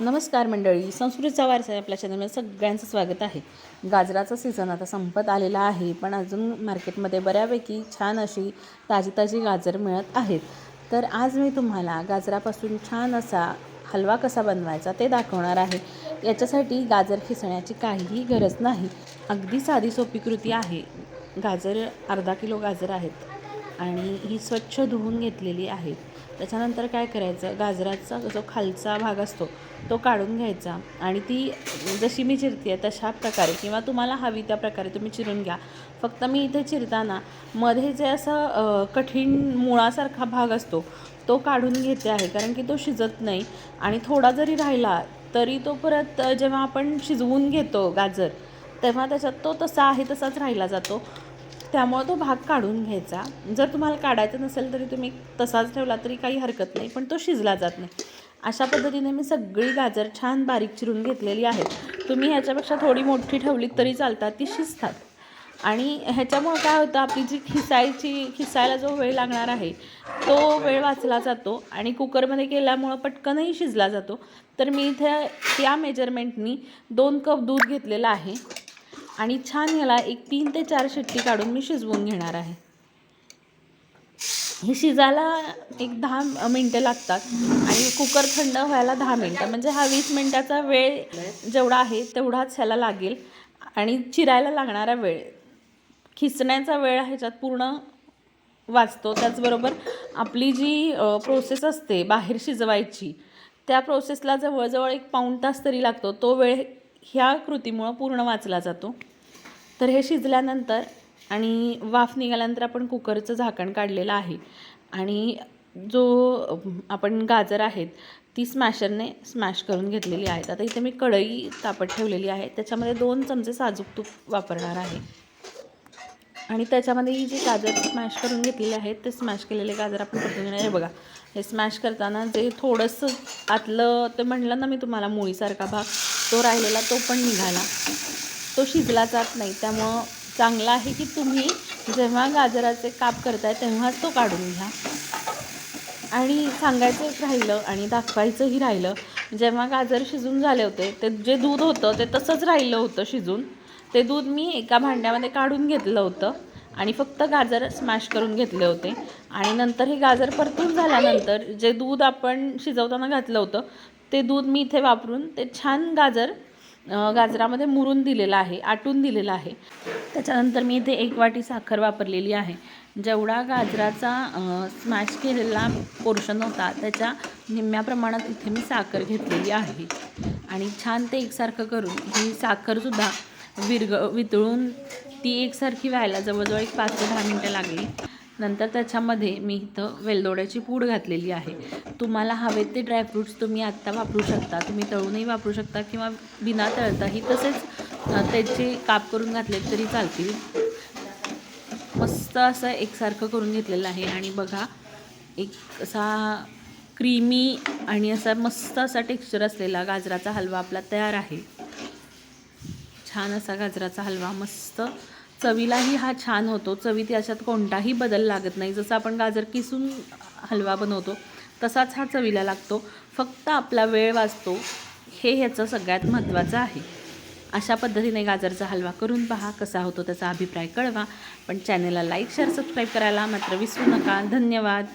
नमस्कार मंडळी संस्कृतीचा वारसा आपल्या चॅनलमध्ये सगळ्यांचं स्वागत आहे. गाजराचा सीझन आता संपत आलेला आहे पण अजून मार्केटमध्ये बऱ्यापैकी छान अशी ताजी ताजी गाजर मिळत आहेत. तर आज मी तुम्हाला गाजरापासून छान असा हलवा कसा बनवायचा ते दाखवणार आहे. याच्यासाठी गाजर खिसण्याची काहीही गरज नाही. अगदी साधी सोपी कृती आहे. गाजर अर्धा किलो गाजर आहेत. आणि ही स्वच्छ धुवून घेतलेली आहेत त्याच्यानंतर काय करायचं? गाजराचा जो खालचा भाग असतो तो काढून घ्यायचा. आणि ती जशी मी चिरते आहे तशा प्रकारे किंवा तुम्हाला हवी त्या प्रकारे तुम्ही चिरून घ्या. फक्त मी इथे चिरताना मध्ये जे असं कठीण मुळासारखा भाग असतो तो काढून घेते आहे. कारण की तो शिजत नाही. आणि थोडा जरी राहिला तरी तो परत जेव्हा आपण शिजवून घेतो गाजर तेव्हा त्याच्यात तो तसा आहे तसाच राहिला जातो. त्यामुळं तो भाग काढून घ्यायचा. जर तुम्हाला काढायचा नसेल तरी तुम्ही तसाच ठेवला तरी काही हरकत नाही पण तो शिजला जात नाही. अशा पद्धतीने मी सगळी गाजर छान बारीक चिरून घेतलेली आहेत तुम्ही ह्याच्यापेक्षा थोडी मोठी ठेवलीत तरी चालतात ती शिजतात. आणि ह्याच्यामुळं काय होतं आपली जी खिसायची खिसायला जो वेळ लागणार आहे तो वेळ वाचला जातो आणि कुकरमध्ये केल्यामुळं पटकनही शिजला जातो. तर मी इथे या मेजरमेंटनी दोन कप दूध घेतलेलं आहे. आणि छान ह्याला एक तीन ते चार शिट्टी काढून मी शिजवून घेणार आहे. हे शिजायला एक दहा मिनटं लागतात आणि कुकर थंड व्हायला दहा मिनटं. म्हणजे हा वीस मिनटाचा वेळ जेवढा आहे तेवढाच ह्याला लागेल आणि चिरायला लागणारा वेळ. खिचण्याचा वेळ ह्याच्यात पूर्ण वाचतो. त्याचबरोबर आपली जी प्रोसेस असते बाहेर शिजवायची त्या प्रोसेसला जवळजवळ एक पाऊण तास तरी लागतो. तो वेळ ह्या कृतीमुळं पूर्ण वाचला जातो. तर हे शिजल्यानंतर आणि वाफ निघाल्यानंतर आपण कुकरचं झाकण काढलेलं आहे. आणि जो आपण गाजर आहेत ती स्मॅशरने स्मॅश करून घेतलेली आहेत. आता इथे मी कढई तापत ठेवलेली आहे. त्याच्यामध्ये दोन चमचे साजूक तूप वापरणार आहे. आणि त्याच्यामध्ये ही जी गाजर स्मॅश करून घेतलेले आहेत ते स्मॅश केलेले गाजर आपण परतून घेणार. हे बघा हे स्मॅश करताना जे थोडंसं आतलं ते म्हणलं ना मी तुम्हाला मुळीसारखा भाग तो राहिलेला तो पण निघाला. तो शिजला जात नाही. त्यामुळं चांगलं आहे की तुम्ही जेव्हा गाजराचे काप करताय तेव्हाच तो काढून घ्या. आणि सांगायचंच राहिलं आणि दाखवायचंही राहिलं जेव्हा गाजर शिजून झाले होते ते जे दूध होतं ते तसंच राहिलं होतं शिजून. ते दूध मी एका भांड्यामध्ये काढून घेतलं होतं. आणि फक्त गाजर स्मॅश करून घेतले होते. आणि नंतर हे गाजर परतून झाल्यानंतर जे दूध आपण शिजवताना घातलं होतं ते दूध मी इथे वापरून ते छान गाजर गाजरामध्ये मुरून दिलेलं आहे आटून दिलेलं आहे. त्याच्यानंतर मी इथे एक वाटी साखर वापरलेली आहे. जेवढा गाजराचा स्मॅश केलेला पोर्शन होता त्याच्या निम्म्या प्रमाणात इथे मी साखर घेतलेली आहे. आणि छान ते एकसारखं करून ही साखरसुद्धा विरग वितळून ती एकसारखी व्हायला जवळजवळ एक पाच ते दहा मिनटं लागली. नंतर त्याच्यामध्ये मी इथं वेलदोड्याची पूड घातलेली आहे. तुम्हाला हवे ते ड्रायफ्रूट्स तुम्ही आत्ता वापरू शकता. तुम्ही तळूनही वापरू शकता किंवा बिना तळताही तसेच त्याचे काप करून घातले तरी चालतील. मस्त असं एकसारखं करून घेतलेलं आहे आणि बघा एक असा क्रीमी आणि असा मस्त असा टेक्स्चर असलेला गाजराचा हलवा आपला तयार आहे. छान असा गाजराचा हलवा मस्त. चवीलाही हा छान होतो. चवीत याच्यात कोणताही बदल लागत नाही. जसं आपण गाजर किसून हलवा बनवतो तसाच हा चवीला लागतो. फक्त आपला वेळ वाचतो. हे ह्याचं सगळ्यात महत्त्वाचं आहे. अशा पद्धतीने गाजरचा हलवा करून पहा कसा होतो त्याचा अभिप्राय कळवा. पण चॅनलला लाईक शेअर सबस्क्राईब करायला मात्र विसरू नका. धन्यवाद.